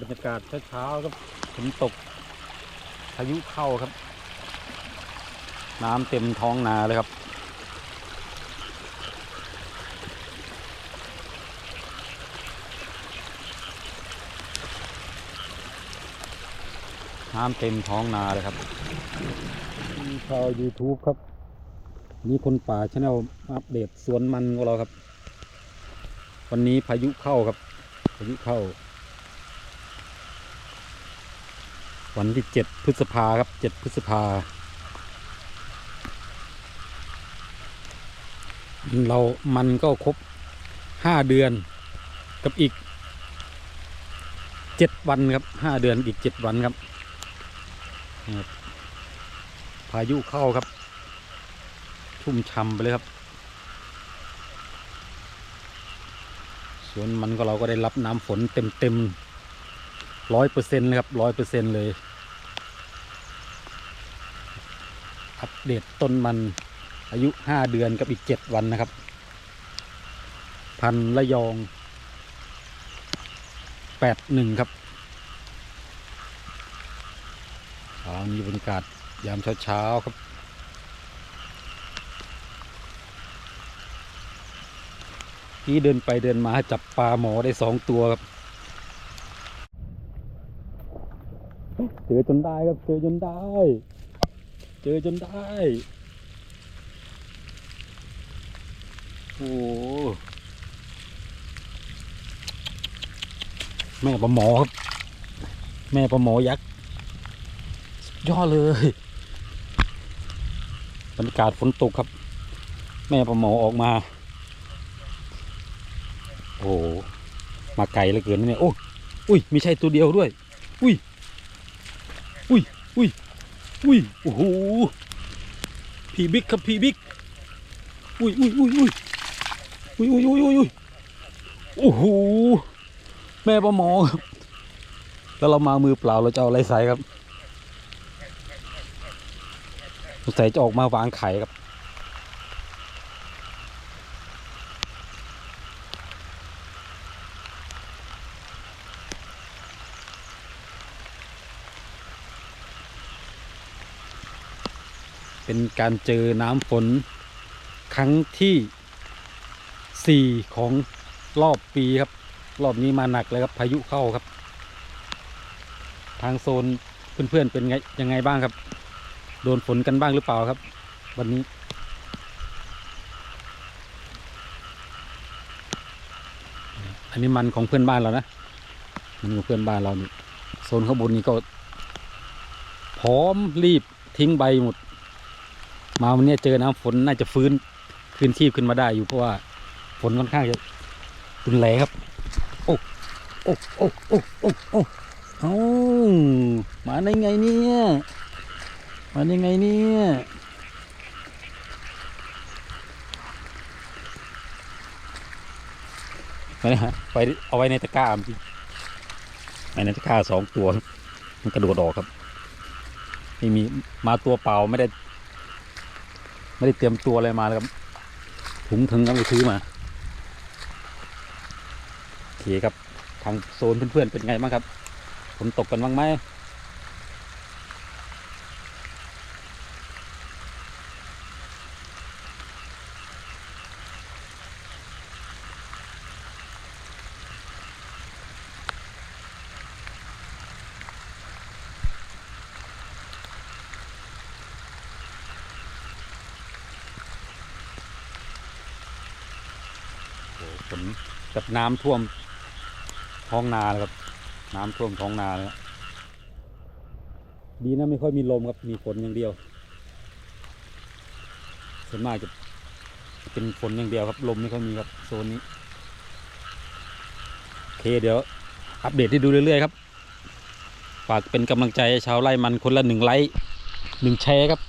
บรรยากาศเช้าๆครับฝนตกพายุเข้าครับ น้ำเต็มท้องนาเลยครับ น้ำเต็มท้องนาเลยครับชาว YouTube ครับ นี่คนป่าชาแนลอัปเดตสวนมันของเราครับ วันนี้พายุเข้าครับ พายุเข้า วันที่เจ็ดพฤษภาครับเจ็ดพฤษภาเรามันก็ครบห้าเดือนกับอีกเจ็ดวันครับห้าเดือนอีกเจ็ดวันครับ พายุเข้าครับ ชุ่มช่ำไปเลยครับ สวนมันก็เราก็ได้รับน้ำฝนเต็มเต็ม ร้อยเปอร์เซ็นต์เลยครับร้อยเปอร์เซ็นต์เลย อัปเดตต้นมันอายุห้าเดือนกับอีกเจ็ดวันนะครับ พันธุ์ระยองแปดหนึ่งครับอ่านี่บรรยากาศยามเช้าๆครับที่เดินไปเดินมาจับปลาหมอได้สองตัวครับ เจอจนได้ครับ เจอจนได้ เจอจนได้ โอ้โหแม่ปลาหมอครับ แม่ปลาหมอยักษ์ยอดเลยบรรยากาศฝนตกครับ แม่ปลาหมอออกมา โอ้โหมาไกลเหลือเกินนะเนี่ยโอ้อุ้ยไม่ใช่ตัวเดียวด้วย อุ้ย อุ้ยอุ้ยอุ้ยโอ้โหพี่บิ๊กครับพี่บิ๊กอุ้ยอุ้ยอุ้ยอุ้ยอุ้ยอุ้ยอุ้ยอุ้ยอุ้ยโอ้โหแม่ปลาหมอครับแล้วเรามามือเปล่าเราจะเอาอะไรใส่ครับสงสัยจะออกมาวางไข่ครับ เป็นการเจอน้ำฝนครั้งที่สี่ของรอบปีครับ รอบนี้มาหนักเลยครับพายุเข้าครับ ทางโซนเพื่อนๆเป็นไงยังไงบ้างครับ โดนฝนกันบ้างหรือเปล่าครับ วันนี้ อันนี้มันของเพื่อนบ้านเรานะมันของเพื่อนบ้านเรานี่โซนข้างบนนี้ก็พร้อมรีบทิ้งใบหมด มาวันนี้เจอน้ำฝนน่าจะฟื้นคืนชีพขึ้นมาได้อยู่เพราะว่าฝนค่อนข้างจะรุนแรงครับ โอ้โอ้โอ้โอ้โอ้โอ้เอามาได้ไงเนี่ยมาได้ไงเนี่ยไปนะฮะไปเอาไว้ในตะกร้าพี่ไว้ในตะกร้าสองตัว มันกระโดดออกครับไม่มีมาตัวเปล่าไม่ได้ ไม่ได้เตรียมตัวอะไรมาเลยครับถุงถึงก็ไปซื้อมาโอเคครับทางโซนเพื่อนๆเป็นไงบ้างครับฝนตกกันบ้างไหม โอ้โหฝนกับน้ำท่วมท้องนาเลยครับ น้ำท่วมท้องนาเลยดีนะไม่ค่อยมีลมครับมีฝนอย่างเดียวส่วนมากจะเป็นฝนอย่างเดียวครับ ลมไม่ค่อยมีครับโซนนี้โอเคเดี๋ยว อัปเดตให้ดูเรื่อยๆครับฝากเป็นกำลังใจชาวไร่มันคนละหนึ่งไลค์หนึ่งแชร์ครับ